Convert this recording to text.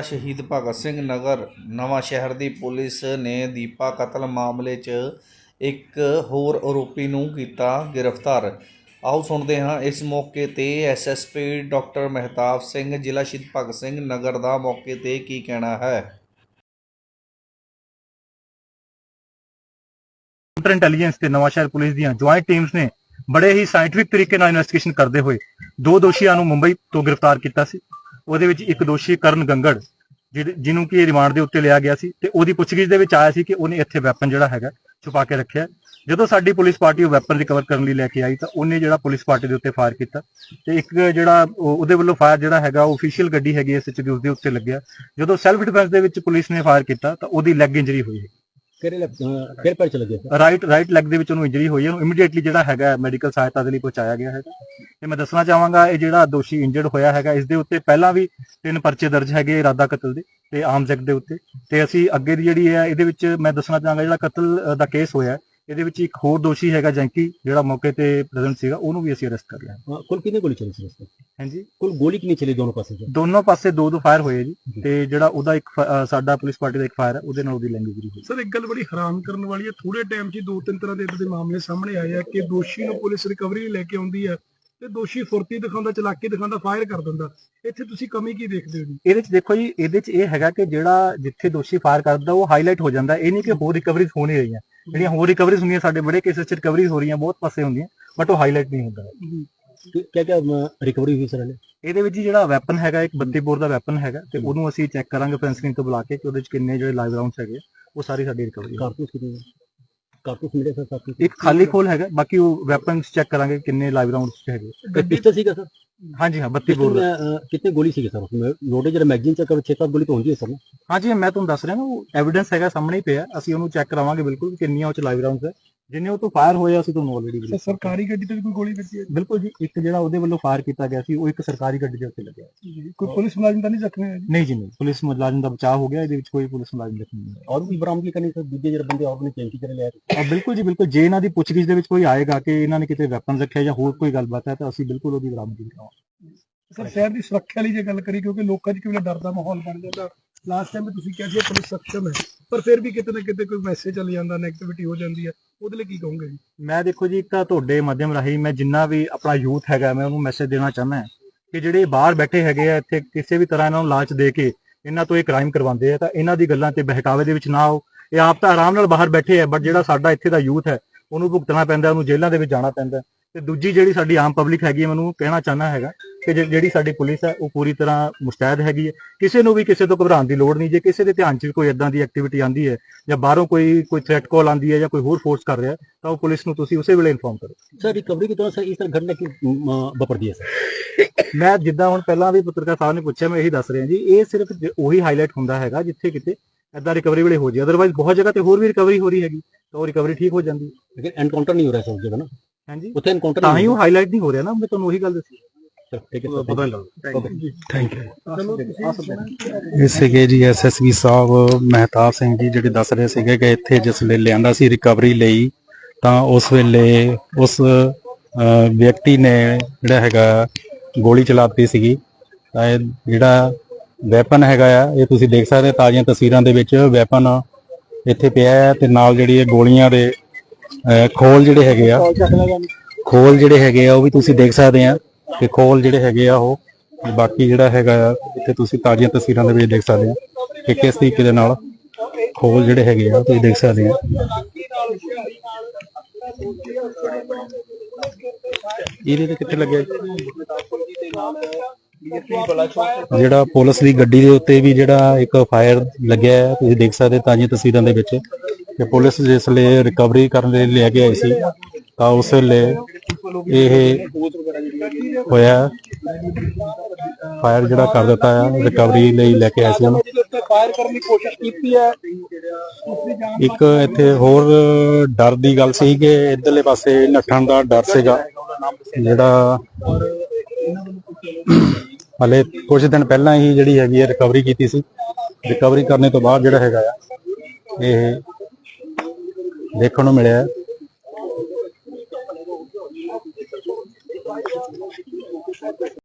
ਸ਼ਹੀਦ ਭਗਤ ਸਿੰਘ ਨਗਰ, ਨਵਾਂ ਸ਼ਹਿਰ ਦੀ ਪੁਲਿਸ ਨੇ ਦੀਪਾ ਕਤਲ ਮਾਮਲੇ 'ਚ ਇੱਕ ਹੋਰ ਆਰੋਪੀ ਨੂੰ ਕੀਤਾ ਗ੍ਰਿਫਤਾਰ। ਆਓ ਸੁਣਦੇ ਹਾਂ, ਇਸ ਮੌਕੇ ਤੇ ਐਸਐਸਪੀ ਡਾਕਟਰ ਮਹਿਤਾਬ ਸਿੰਘ, ਜ਼ਿਲ੍ਹਾ ਸ਼ਹੀਦ ਭਗਤ ਸਿੰਘ ਨਗਰ ਦਾ ਮੌਕੇ ਤੇ ਕੀ ਕਹਿਣਾ ਹੈ? ਕਾਊਂਟਰ ਇੰਟੈਲੀਜੈਂਸ ਤੇ ਨਵਾਂਸ਼ਹਿਰ ਪੁਲਿਸ ਦੀਆਂ ਜੁਆਇੰਟ ਟੀਮਸ ਨੇ ਬੜੇ ਹੀ ਸਾਇੰਟਿਫਿਕ ਤਰੀਕੇ ਨਾਲ ਇਨਵੈਸਟੀਗੇਸ਼ਨ ਕਰਦੇ ਹੋਏ ਦੋ ਦੋਸ਼ੀਆਂ ਨੂੰ ਮੁੰਬਈ ਤੋਂ ਗ੍ਰਿਫਤਾਰ ਕੀਤਾ ਸੀ। ਉਹਦੇ ਵਿੱਚ ਇੱਕ ਦੋਸ਼ੀ ਕਰਨ ਗੰਗੜ, ਜਿਹਦੇ- ਜਿਹਨੂੰ ਕਿ ਰਿਮਾਂਡ ਦੇ ਉੱਤੇ ਲਿਆ ਗਿਆ ਸੀ ਤੇ ਉਹਦੀ ਪੁੱਛਗਿੱਛ ਦੇ ਵਿੱਚ ਆਇਆ ਸੀ ਕਿ ਉਹਨੇ ਇੱਥੇ ਵੈਪਨ ਜਿਹੜਾ ਹੈਗਾ ਛੁਪਾ ਕੇ ਰੱਖਿਆ। ਜਦੋਂ ਸਾਡੀ ਪੁਲਿਸ ਪਾਰਟੀ ਉਹ ਵੈਪਨ ਰਿਕਵਰ ਕਰਨ ਲਈ ਲੈ ਕੇ ਆਈ ਤਾਂ ਉਹਨੇ ਜਿਹੜਾ ਪੁਲਿਸ ਪਾਰਟੀ ਦੇ ਉੱਤੇ ਫਾਇਰ ਕੀਤਾ ਤੇ ਇੱਕ ਜਿਹੜਾ ਉਹ- ਉਹਦੇ ਵੱਲੋਂ ਫਾਇਰ ਜਿਹੜਾ ਹੈਗਾ ਉਹ ਅਫੀਸ਼ੀਅਲ ਗੱਡੀ ਹੈਗੀ ਐਸ ਦੇ ਉਸਦੇ ਉੱਤੇ ਲੱਗਿਆ। ਜਦੋਂ ਸੈਲਫ ਡਿਫੈਂਸ ਦੇ ਵਿੱਚ ਪੁਲਿਸ ਨੇ ਫਾਇਰ ਕੀਤਾ ਤਾਂ ਉਹਦੀ ਲੈਗ ਇੰਜਰੀ ਹੋਈ। ਹੈ ਕਿਹੜੇ ਕਿਹੜੇ ਪੈਰ ਚ ਲੱਗੇ ਰਾਈਟ ਰਾਈਟ ਲੈਗ ਦੇ ਵਿੱਚ ਉਹਨੂੰ ਇੰਜਰੀ ਹੋਈ ਹੈ, ਉਹਨੂੰ ਇਮੀਡੀਏਟਲੀ ਜਿਹੜਾ ਹੈਗਾ ਮੈਡੀਕਲ ਸਹਾਇਤਾ ਦੇ ਲਈ ਪਹੁੰਚਾਇਆ ਗਿਆ ਹੈਗਾ ਤੇ ਮੈਂ ਦੱਸਣਾ ਚਾਹਾਂਗਾ, ਇਹ ਜਿਹੜਾ ਦੋਸ਼ੀ ਇੰਜਰਡ ਹੋਇਆ ਹੈਗਾ, ਇਸ ਦੇ ਉੱਤੇ ਪਹਿਲਾਂ ਵੀ ਤਿੰਨ ਪਰਚੇ ਦਰਜ ਹੈਗੇ ਇਰਾਦਾ ਕਤਲ ਦੇ ਤੇ ਆਮ ਐਕਟ ਦੇ ਉੱਤੇ। ਤੇ ਅਸੀਂ ਅੱਗੇ ਦੀ ਜਿਹੜੀ ਹੈ, ਇਹਦੇ ਵਿੱਚ ਮੈਂ ਦੱਸਣਾ ਚਾਹਾਂਗਾ, ਜਿਹੜਾ ਕਤਲ ਦਾ ਕੇਸ ਹੋਇਆ ਇਹਦੇ ਵਿੱਚ ਇੱਕ ਹੋਰ ਦੋਸ਼ੀ ਹੈਗਾ ਜੈਂਕੀ ਜਿਹੜਾ ਮੌਕੇ ਤੇ ਪ੍ਰੈਜ਼ੈਂਟ ਸੀਗਾ ਉਹਨੂੰ ਵੀ ਅਸੀਂ ਅਰੈਸਟ ਕਰ ਲਿਆ। ਹਾਂ, ਕੁੱਲ ਕਿੰਨੇ ਗੋਲੀ ਚੱਲੀ ਸੀ ਉਸ ਤੇ ਹਾਂਜੀ। ਕੁੱਲ ਗੋਲੀ ਕਿੰਨੀ ਚੱਲੀ ਦੋਨੋਂ ਪਾਸੇ ਤੋਂ? ਦੋਨੋਂ ਪਾਸੇ ਦੋ ਦੋ ਫਾਇਰ ਹੋਏ ਜੀ ਜੀ। ਤੇ ਜਿਹੜਾ ਉਹਦਾ ਇੱਕ ਫ- ਅ, ਸਾਡਾ ਪੁਲਿਸ ਪਾਰਟੀ ਦਾ ਇੱਕ ਫਾਇਰ ਹੈ ਉਹਦੇ ਨਾਲ ਉਹਦੀ ਲੈਂਗੁਏਜ ਹੋਈ। ਸਰ ਇੱਕ ਗੱਲ ਬੜੀ ਹੈਰਾਨ ਕਰਨ ਵਾਲੀ ਹੈ ਥੋੜੇ ਟਾਈਮ 'ਚ ਹੀ ਦੋ ਤਿੰਨ ਤਰ੍ਹਾਂ ਦੇ ਇਦਾਂ ਦੇ ਮਾਮਲੇ ਸਾਹਮਣੇ ਆਏ ਆ ਕਿ ਦੋਸ਼ੀ ਨੂੰ ਪੁਲਿਸ ਰਿਕਵਰੀ ਲੈ ਕੇ ਆਉਂਦੀ ਹੈ ਤੇ ਦੋਸ਼ੀ ਫੁਰਤੀ ਦਿਖਾਉਂਦਾ ਚਲਾਕੀ ਦਿਖਾਉਂਦਾ ਫਾਇਰ ਕਰ ਦਿੰਦਾ। ਇੱਥੇ ਤੁਸੀਂ ਕਮੀ ਕੀ ਦੇਖਦੇ ਹੋ ਜੀ? ਇਹਦੇ ਚ ਦੇਖੋ ਜੀ ਇਹਦੇ ਚ ਇਹ ਹੈਗਾ ਕਿ ਜਿਹੜਾ ਜਿੱਥੇ ਦੋਸ਼ੀ ਫਾਇਰ ਕਰਦਾ ਉਹ ਹਾਈਲਾਈਟ ਹੋ ਜਾਂਦਾ। ਇਹ ਨਹੀਂ ਕਿ ਹੋਰ ਰਿਕਵਰੀਜ਼ ਹੋ ਨਹੀਂ ਰਹੀਆਂ ਜਿਹੜੀਆਂ ਹੋਰ ਰਿਕਵਰੀਜ਼ ਹੁੰਦੀਆਂ ਸਾਡੇ ਬੜੇ ਕੇਸਸ ਚ ਰਿਕਵਰੀਜ਼ ਹੋ ਰਹੀਆਂ ਬਹੁਤ ਪਾਸੇ ਹੁੰਦੀਆਂ ਬਟ ਉਹ ਹਾਈਲਾਈਟ ਨਹੀਂ ਹੁੰਦਾ। ਕੀ ਕੀ ਰਿਕਵਰੀ ਹੋਈ ਸਰ ਹਲੇ? ਇਹਦੇ ਵਿੱਚ ਜਿਹੜਾ ਵੈਪਨ ਹੈਗਾ ਇੱਕ 32 ਬੋਰ ਦਾ ਵੈਪਨ ਹੈਗਾ ਤੇ ਉਹਨੂੰ ਅਸੀਂ ਚੈੱਕ ਕਰਾਂਗੇ ਫੈਂਸਿੰਗ ਤੋਂ ਬੁਲਾ ਕੇ ਕਿ ਉਹਦੇ ਚ ਕਿੰਨੇ ਜਿਹੜੇ ਲਾਈਵ ਰਾਉਂਡਸ ਹੈਗੇ ਉਹ ਸਾਰੀ ਸਾਡੀ ਰਿਕਵਰੀ ਕਾਰਤੂਸ ਕਿੰਨੇ ਕਾਰਤੂਸ ਮਿਲੇ ਸਰ ਕਾਰਤੂਸ ਇੱਕ ਖਾਲੀ ਖੋਲ ਹੈਗਾ ਬਾਕੀ ਉਹ ਵੈਪਨਸ ਚੈੱਕ ਕਰਾਂਗੇ ਕਿੰਨੇ ਲਾਈਵ ਰਾਉਂਡਸ ਹੈਗੇ। ਤੇ ਪਿਸਟਲ ਸੀਗਾ ਸਰ? ਹਾਂਜੀ ਹਾਂ 32 ਬੋਰ ਦਾ ਕਿੰਨੇ ਗੋਲੀ ਸੀਗੇ ਸਰ? ਉਸमें ਲੋਡੇ ਜਿਹੜਾ ਮੈਗਜ਼ੀਨ ਚੈੱਕ ਕਰੋ 6-7 ਗੋਲੀ ਤਾਂ ਹੁੰਦੀ ਹੈ ਸਰ। ਹਾਂਜੀ ਮੈਂ ਤੁਹਾਨੂੰ ਦੱਸ ਰਿਹਾ ਨਾ ਉਹ ਐਵੀਡੈਂਸ ਹੈਗਾ ਸਾਹਮਣੇ ਹੀ ਪਿਆ ਅਸੀਂ ਉਹਨੂੰ ਚੈੱਕ ਕਰਾਵਾਂਗੇ ਬਿਲਕੁਲ ਕਿੰਨੀਆਂ ਉਹ ਚ ਲਾਈਵ ਰਾਉਂਡਸ ਹੈ। ਜਿੰਨੇ ਉਹ ਤੋਂ ਫਾਇਰ ਹੋਏ ਆ, ਅਸੀਂ ਤੁਹਾਨੂੰ ਆਲਰੇਡੀ ਸਰ ਸਰਕਾਰੀ ਗੱਡੀ ਤੇ ਵੀ ਕੋਈ ਗੋਲੀ ਵੱਜੀ ਹੈ? ਬਿਲਕੁਲ ਜੀ ਇੱਕ ਜਿਹੜਾ ਉਹਦੇ ਵੱਲੋਂ ਫਾਇਰ ਕੀਤਾ ਗਿਆ ਸੀ ਉਹ ਇੱਕ ਸਰਕਾਰੀ ਗੱਡੀ ਦੇ ਉੱਤੇ ਲੱਗਿਆ। ਜੀ ਕੋਈ ਪੁਲਿਸ ਮੁਲਾਜ਼ਮ ਤਾਂ ਨਹੀਂ ਜ਼ਖਮੀ ਹੋਇਆ ਜੀ? ਨਹੀਂ ਜੀ ਨਹੀਂ। ਪੁਲਿਸ ਮੁਲਾਜ਼ਮ ਦਾ ਬਚਾਅ ਹੋ ਗਿਆ ਇਹਦੇ ਵਿੱਚ ਕੋਈ ਪੁਲਿਸ ਮੁਲਾਜ਼ਮ ਜ਼ਖਮੀ ਨਹੀਂ ਹੋਇਆ। ਔਰ ਵੀ ਬਰਾਮਦਗੀ ਕਰਨੀ ਸਰ ਦੂਜੇ ਜਿਹੜੇ ਬੰਦੇ ਔਰ ਨੇ ਚੈਂਕੀ ਚਲੇ ਲਿਆ ਔਰ ਬਿਲਕੁਲ ਜੀ ਬਿਲਕੁਲ। ਜੇ ਇਹਨਾਂ ਦੀ ਪੁੱਛਗਿੱਛ ਦੇ ਵਿੱਚ ਕੋਈ ਆਏਗਾ ਕਿ ਇਹਨਾਂ ਨੇ ਕਿਤੇ ਵੈਪਨ ਰੱਖਿਆ ਜਾਂ ਹੋਰ ਕੋਈ ਗੱਲਬਾਤ ਹੈ ਤਾਂ ਅਸੀਂ ਬਿਲਕੁਲ ਉਹਦੀ ਬਰਾਮਦਗੀ ਕਰਾਂਗੇ। ਸਰ ਸ਼ਹਿਰ ਦੀ ਸੁਰੱਖਿਆ ਲਈ ਜੇ ਗੱਲ ਕਰੀ ਕਿਉਂਕਿ ਲੋਕਾਂ 'ਚ ਕਿਵੇਂ ਡਰ ਦਾ ਮਾਹੌਲ ਬਣ ਜਾਂਦਾ। ਲਾਸਟ ਟਾਈਮ ਵੀ ਤੁਸੀਂ ਕਿਹਾ ਸੀ ਇਹ ਪੁਲਿਸ ਸક્ષਮ ਹੈ ਪਰ ਫਿਰ ਵੀ ਕਿਤੇ ਨਾ ਕਿਤੇ ਕੋਈ ਮੈਸੇਜ ਚੱਲ ਜਾਂਦਾ ਨੈਗੇਟਿਵਿਟੀ ਹੋ ਜਾਂਦੀ ਹੈ। ਉਹਦੇ ਲਈ ਕੀ ਕਹੋਗੇ ਜੀ? ਮੈਂ ਦੇਖੋ ਜੀ, ਇੱਕ ਤਾਂ ਤੁਹਾਡੇ ਮਾਧਿਅਮ ਰਾਹੀਂ ਮੈਂ ਜਿੰਨਾ ਵੀ ਆਪਣਾ ਯੂਥ ਹੈਗਾ, ਮੈਂ ਉਹਨੂੰ ਮੈਸੇਜ ਦੇਣਾ ਚਾਹੁੰਦਾ ਕਿ ਜਿਹੜੇ ਬਾਹਰ ਬੈਠੇ ਹੈਗੇ ਆ, ਇੱਥੇ ਕਿਸੇ ਵੀ ਤਰ੍ਹਾਂ ਇਹਨਾਂ ਨੂੰ ਲਾਲਚ ਦੇ ਕੇ ਇਹਨਾਂ ਤੋਂ ਇਹ ਕ੍ਰਾਈਮ ਕਰਵਾਉਂਦੇ ਆ, ਤਾਂ ਇਹਨਾਂ ਦੀ ਗੱਲਾਂ ਤੇ ਬਹਿਕਾਵੇ ਦੇ ਵਿੱਚ ਨਾ ਆਓ। ਇਹ ਆਪ ਤਾਂ ਆਰਾਮ ਨਾਲ ਬਾਹਰ ਬੈਠੇ ਆ ਬਟ ਜਿਹੜਾ ਸਾਡਾ ਇੱਥੇ ਦਾ ਯੂਥ ਹੈ, ਉਹਨੂੰ ਭੁਗਤਣਾ ਪੈਂਦਾ, ਉਹਨੂੰ ਜੇਲ੍ਹਾਂ ਦੇ ਵਿੱਚ ਜਾਣਾ ਪੈਂਦਾ। ਤੇ ਦੂਜੀ ਜਿਹੜੀ ਸਾਡੀ ਆਮ ਪਬਲਿਕ ਹੈਗੀ ਹੈ ਮੈਨੂੰ ਕਹਿਣਾ ਚਾਹਨਾ ਹੈਗਾ ਕਿ ਜਿਹੜੀ ਸਾਡੀ ਪੁਲਿਸ ਹੈ ਉਹ ਪੂਰੀ ਤਰ੍ਹਾਂ ਮੁਸਤੈਦ ਹੈਗੀ ਹੈ। ਕਿਸੇ ਨੂੰ ਵੀ ਕਿਸੇ ਤੋਂ ਘਬਰਾਉਣ ਦੀ ਲੋੜ ਨਹੀਂ। ਜੇ ਕਿਸੇ ਦੇ ਧਿਆਨ 'ਚ ਕੋਈ ਇਦਾਂ ਦੀ ਐਕਟੀਵਿਟੀ ਆਂਦੀ ਹੈ ਜਾਂ ਬਾਹਰੋਂ ਕੋਈ ਕੋਈ ਥ੍ਰੈਟ ਕਾਲ ਆਂਦੀ ਹੈ ਜਾਂ ਕੋਈ ਹੋਰ ਫੋਰਸ ਕਰ ਰਿਹਾ ਤਾਂ ਉਹ ਪੁਲਿਸ ਨੂੰ ਤੁਸੀਂ ਉਸੇ ਵੇਲੇ ਇਨਫੋਰਮ ਕਰੋ। ਸਰ ਰਿਕਵਰੀ ਕੀ ਤਰ੍ਹਾਂ ਸਰ ਇਸ ਤਰ੍ਹਾਂ ਘਟਨਾ ਕਿਉਂ ਵਾਪਰਦੀ ਹੈ ਸਰ ਮੈਂ ਜਿੱਦਾਂ ਹੁਣ ਪਹਿਲਾਂ ਵੀ ਪੱਤਰਕਾਰ ਸਾਹਿਬ ਨੇ ਪੁੱਛਿਆ ਮੈਂ ਇਹੀ ਦੱਸ ਰਿਹਾ ਜੀ ਇਹ ਸਿਰਫ ਉਹੀ ਹਾਈਲਾਈਟ ਹੁੰਦਾ ਹੈਗਾ ਜਿੱਥੇ ਕਿਤੇ ਇਦਾਂ ਰਿਕਵਰੀ ਵੇਲੇ ਹੋ ਜੀ ਅਦਰਵਾਈਜ਼ ਬਹੁਤ ਜਗ੍ਹਾ ਤੇ ਹੋਰ ਵੀ ਰਿਕਵਰੀ ਹੋ ਰਹੀ ਹੈਗੀ ਤਾਂ ਉਹ ਰਿਕਵਰੀ ਠੀਕ ਹੋ ਜਾਂਦੀ ਲੇਕਿਨ ਐਨਕਾਊਂਟਰ ਨਹੀਂ ਹੋ ਰਿਹਾ ਸਰ ਜਗ੍ਹਾ ਨਾ? ਹਾਂਜੀ। ਉੱਥੇ ਐਨਕਾਊਂਟਰ ਤਾਂ ਹੀ ਉਹ ਹਾਈਲਾਈਟ ਨਹੀਂ ਹੋ ਰਿਹਾ ਨਾ ਮੈਂ ਤੁਹਾਨੂੰ ਉਹੀ ਪਤਾ ਨਹੀਂ ਥੈਂਕ ਯੂ ਚਲੋ ਤੁਸੀਂ ਇਹ ਸੀਗੇ ਜੀ ਐਸਐਸਵੀ ਸਾਹਿਬ ਮਹਿਤਾਬ ਸਿੰਘ ਜੀ ਜਿਹੜੇ ਦੱਸ ਰਹੇ ਸੀਗੇ ਕਿ ਇੱਥੇ ਜਿਸ ਵੇਲੇ ਲਿਆਂਦਾ ਸੀ ਰਿਕਵਰੀ ਲਈ ਤਾਂ ਉਸ ਵੇਲੇ ਉਸ ਅਹ, ਵਿਅਕਤੀ ਨੇ ਜਿਹੜਾ ਹੈਗਾ ਗੋਲੀ ਚਲਾਤੀ ਸੀਗੀ। ਤਾਂ ਇਹ ਜਿਹੜਾ ਵੈਪਨ ਹੈਗਾ ਆ ਇਹ ਤੁਸੀਂ ਦੇਖ ਸਕਦੇ ਹੋ ਤਾਜ਼ੀਆਂ ਤਸਵੀਰਾਂ ਦੇ ਵਿੱਚ ਵੈਪਨ ਇੱਥੇ ਪਿਆ ਹੈ ਤੇ ਨਾਲ ਜਿਹੜੀ ਇਹ ਗੋਲੀਆਂ ਦੇ ਖੋਲ ਜਿਹੜੇ ਹੈਗੇ ਆ ਖੋਲ ਜਿਹੜੇ ਹੈਗੇ ਆ ਉਹ ਵੀ ਤੁਸੀਂ ਦੇਖ ਸਕਦੇ ਆ। ਕਿ ਖੋਲ ਜਿਹੜੇ ਹੈਗੇ ਆ ਉਹ, ਬਾਕੀ ਜਿਹੜਾ ਹੈਗਾ ਆ, ਇੱਥੇ ਤੁਸੀਂ ਤਾਜ਼ੀਆਂ ਤਸਵੀਰਾਂ ਦੇ ਵਿੱਚ ਦੇਖ ਸਕਦੇ ਆ ਕਿ ਕਿਸ ਤਰੀਕੇ ਦੇ ਨਾਲ ਖੋਲ ਜਿਹੜੇ ਹੈਗੇ ਆ, ਤੁਸੀਂ ਦੇਖ ਸਕਦੇ ਆ ਇਹਦੇ ਤੇ ਕਿੱਥੇ ਲੱਗਿਆ ਜਿਹੜਾ ਪੁਲਿਸ ਦੀ ਗੱਡੀ ਦੇ ਉੱਤੇ ਵੀ ਜਿਹੜਾ ਇੱਕ ਫਾਇਰ ਲੱਗਿਆ ਹੈ ਤੁਸੀਂ ਦੇਖ ਸਕਦੇ ਤਾਜ਼ੀਆਂ ਤਸਵੀਰਾਂ ਦੇ ਵਿੱਚ ਕਿ ਪੁਲਿਸ ਜਿਸ ਵੇਲੇ ਰਿਕਵਰੀ ਕਰਨ ਲਈ ਲੈ ਕੇ ਆਈ ਸੀ, ਤਾਂ ਉਸ ਵੇਲੇ ਇਹ ਹੋਇਆ। ਫਾਇਰ ਜਿਹੜਾ ਕਰ ਦਿੱਤਾ ਹੈ ਰਿਕਵਰੀ ਲਈ ਲੈ ਕੇ ਆਏ ਸੀ ਉਹਨੂੰ। ਫਾਇਰ ਕਰਨ ਦੀ ਕੋਸ਼ਿਸ਼ ਕੀਤੀ ਹੈ ਇੱਕ ਇੱਥੇ ਹੋਰ ਡਰ ਦੀ ਗੱਲ ਸੀ ਕਿ ਇਧਰਲੇ ਪਾਸੇ ਨੱਠਣ ਦਾ ਡਰ ਸੀਗਾ ਜਿਹੜਾ ਹਲੇ ਕੁਝ ਦਿਨ ਪਹਿਲਾਂ ਹੀ ਜਿਹੜੀ ਹੈਗੀ ਹੈ ਰਿਕਵਰੀ ਕੀਤੀ ਸੀ। ਰਿਕਵਰੀ ਕਰਨੇ ਤੋਂ ਬਾਅਦ ਜਿਹੜਾ ਹੈਗਾ ਆ ਇਹ ਦੇਖਣ ਨੂੰ ਮਿਲਿਆ।